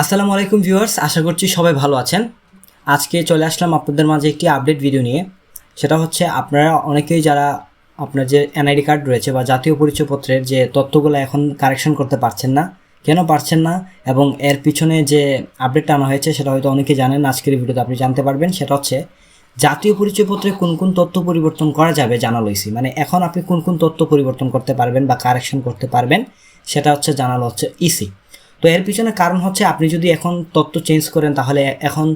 আসসালামু আলাইকুম ভিউয়ার্স, আশা করছি সবাই ভালো আছেন। আজকে চলে আসলাম আপনাদের মাঝে একটি আপডেট ভিডিও নিয়ে। সেটা হচ্ছে আপনারা অনেকেই যারা আপনার যে এনআইডি কার্ড রয়েছে বা জাতীয় পরিচয়পত্রের যে তথ্যগুলো এখন কারেকশন করতে পারছেন না, কেন পারছেন না এবং এর পিছনে যে আপডেটটা আনা হয়েছে সেটা হয়তো অনেকে জানেন, আজকের ভিডিওতে আপনি জানতে পারবেন। সেটা হচ্ছে জাতীয় পরিচয়পত্রে কোন কোন তথ্য পরিবর্তন করা যাবে জানা লইছি মানে এখন আপনি কোন কোন তথ্য পরিবর্তন করতে পারবেন বা কারেকশন করতে পারবেন, সেটা হচ্ছে জানালো হচ্ছে ইসি। তো এর পিছনে কারণ হচ্ছে আপনি যদি এখন তত্ত্ব চেঞ্জ করেন, তাহলে এখন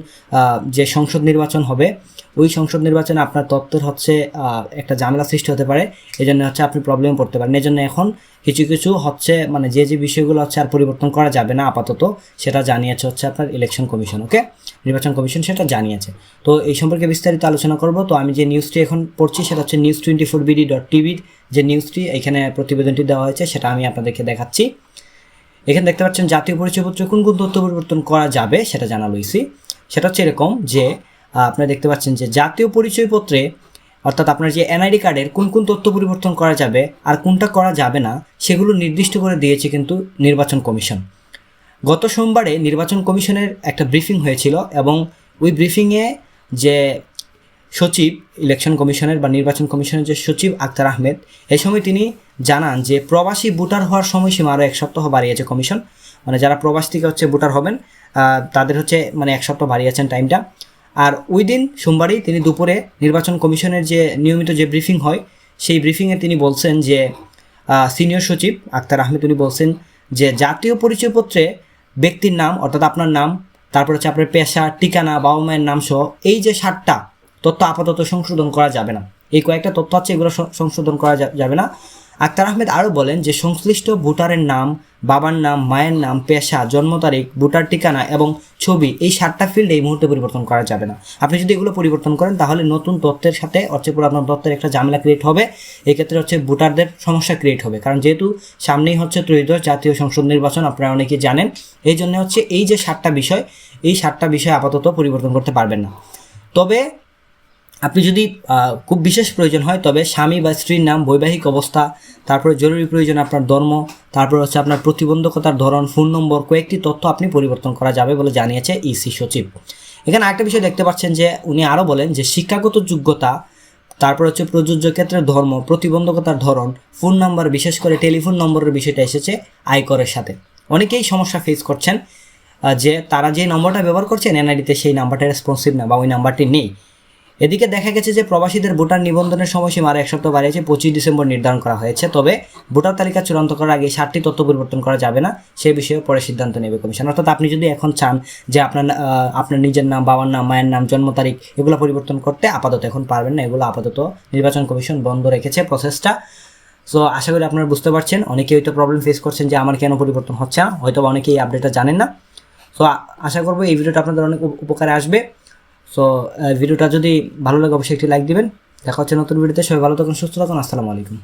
যে সংসদ নির্বাচন হবে, ওই সংসদ নির্বাচনে আপনার তথ্যের হচ্ছে একটা ঝামেলা সৃষ্টি হতে পারে। এই জন্য হচ্ছে আপনি প্রবলেম পড়তে পারেন। এই জন্য এখন কিছু কিছু হচ্ছে মানে যে যে বিষয়গুলো হচ্ছে আর পরিবর্তন করা যাবে না আপাতত, সেটা জানিয়েছে হচ্ছে আপনার ইলেকশন কমিশন ওকে নির্বাচন কমিশন সেটা জানিয়েছে। তো এই সম্পর্কে বিস্তারিত আলোচনা করব। তো আমি যে নিউজটি এখন পড়ছি, সেটা হচ্ছে news twenty four B D dot টিভির যে নিউজটি এখানে প্রতিবেদনটি দেওয়া হয়েছে, সেটা আমি আপনাদেরকে দেখাচ্ছি। এখানে দেখতে পাচ্ছেন জাতীয় পরিচয়পত্রে কোন কোন তথ্য পরিবর্তন করা যাবে সেটা জানা লইছি সেটা হচ্ছে এরকম যে আপনারা দেখতে পাচ্ছেন যে জাতীয় পরিচয়পত্রে অর্থাৎ আপনার যে এনআইডি কার্ডের কোন কোন তথ্য পরিবর্তন করা যাবে আর কোনটা করা যাবে না, সেগুলো নির্দিষ্ট করে দিয়েছে কিন্তু নির্বাচন কমিশন। গত সোমবারে নির্বাচন কমিশনের একটা ব্রিফিং হয়েছিল এবং ওই ব্রিফিংয়ে যে সচিব ইলেকশন কমিশনের বা নির্বাচন কমিশনের যে সচিব আক্তার আহমেদ এই সময় তিনি জানান যে প্রবাসী ভোটার হওয়ার সময়সীমা আরও এক সপ্তাহ বাড়িয়েছে কমিশন মানে যারা প্রবাস থেকে হচ্ছে ভোটার হবেন তাদের হচ্ছে মানে এক সপ্তাহ বাড়িয়েছেন টাইমটা আর ওই দিন সোমবারই তিনি দুপুরে নির্বাচন কমিশনের যে নিয়মিত যে ব্রিফিং হয়, সেই ব্রিফিংয়ে তিনি বলছেন যে সিনিয়র সচিব আক্তার আহমেদ উনি বলছেন যে জাতীয় পরিচয়পত্রে ব্যক্তির নাম, অর্থাৎ আপনার নাম, তারপর হচ্ছে আপনার পেশা, ঠিকানা, বাবা মায়ের নাম সহ এই যে সাতটা তথ্য আপাতত সংশোধন করা যাবে না। এই কয়েকটা তথ্য আছে, এগুলো সংশোধন করা যাবে না। আক্তার আহমেদ আরও বলেন যে, সংশ্লিষ্ট ভোটারের নাম, বাবার নাম, মায়ের নাম, পেশা, জন্ম তারিখ, ভোটার ঠিকানা এবং ছবি, এই সাতটা ফিল্ড এই মুহূর্তে পরিবর্তন করা যাবে না। আপনি যদি এগুলো পরিবর্তন করেন, তাহলে নতুন তথ্যের সাথে হচ্ছে পুরাতন তথ্যের একটা ঝামেলা ক্রিয়েট হবে। এক্ষেত্রে হচ্ছে ভোটারদের সমস্যা ক্রিয়েট হবে। কারণ যেহেতু সামনেই হচ্ছে ত্রয়োদশ জাতীয় সংসদ নির্বাচন, আপনারা অনেকে জানেন। এই জন্য হচ্ছে এই যে সাতটা বিষয়, এই সাতটা বিষয় আপাতত পরিবর্তন করতে পারবেন না। তবে আপনি যদি খুব বিশেষ প্রয়োজন হয়, তবে স্বামী বা স্ত্রীর নাম, বৈবাহিক অবস্থা, তারপরে জরুরি প্রয়োজন আপনার ধর্ম, তারপর হচ্ছে আপনার প্রতিবন্ধকতার ধরন, ফোন নম্বর, কয়েকটি তথ্য আপনি পরিবর্তন করা যাবে বলে জানিয়েছে ইসি সচিব। এখানে আরেকটা বিষয় দেখতে পাচ্ছেন যে, উনি আরও বলেন যে, শিক্ষাগত যোগ্যতা, তারপর হচ্ছে প্রযোজ্য ক্ষেত্রের ধর্ম, প্রতিবন্ধকতার ধরন, ফোন নাম্বার, বিশেষ করে টেলিফোন নম্বরের বিষয়টা এসেছে আয়করের সাথে। অনেকেই সমস্যা ফেস করছেন যে তারা যে নম্বরটা ব্যবহার করছেন এনআইডিতে সেই নাম্বারটা রেসপন্সিভ না বা ওই নাম্বারটি নেই। এদিকে দেখা গেছে যে প্রবাসীদের ভোটার নিবন্ধনের সময়সীমা আর এক সপ্তাহ বাড়িয়েছে, পঁচিশ ডিসেম্বর নির্ধারণ করা হয়েছে। তবে ভোটার তালিকা চূড়ান্ত করার আগে সাতটি তথ্য পরিবর্তন করা যাবে না, সে বিষয়ে পরে সিদ্ধান্ত নেবে কমিশন। অর্থাৎ আপনি যদি এখন চান যে আপনার আপনার নিজের নাম, বাবার নাম, মায়ের নাম, জন্ম তারিখ এগুলো পরিবর্তন করতে আপাতত এখন পারবেন না, এগুলো আপাতত নির্বাচন কমিশন বন্ধ রেখেছে প্রসেসটা। সো আশা করি আপনারা বুঝতে পারছেন, অনেকেই হয়তো প্রবলেম ফেস করছেন যে আমার কেন পরিবর্তন হচ্ছে না হয়তো বা অনেকে আপডেটটা জানেন না। সো আশা করব এই ভিডিওটা আপনাদের অনেক উপকারে আসবে। সো ভিডিওটা যদি ভালো লাগে, অবশ্যই একটি লাইক দিবেন। দেখা হচ্ছে নতুন ভিডিওতে। সবাই ভালো থাকুন, সুস্থ থাকুন। আসসালামু আলাইকুম।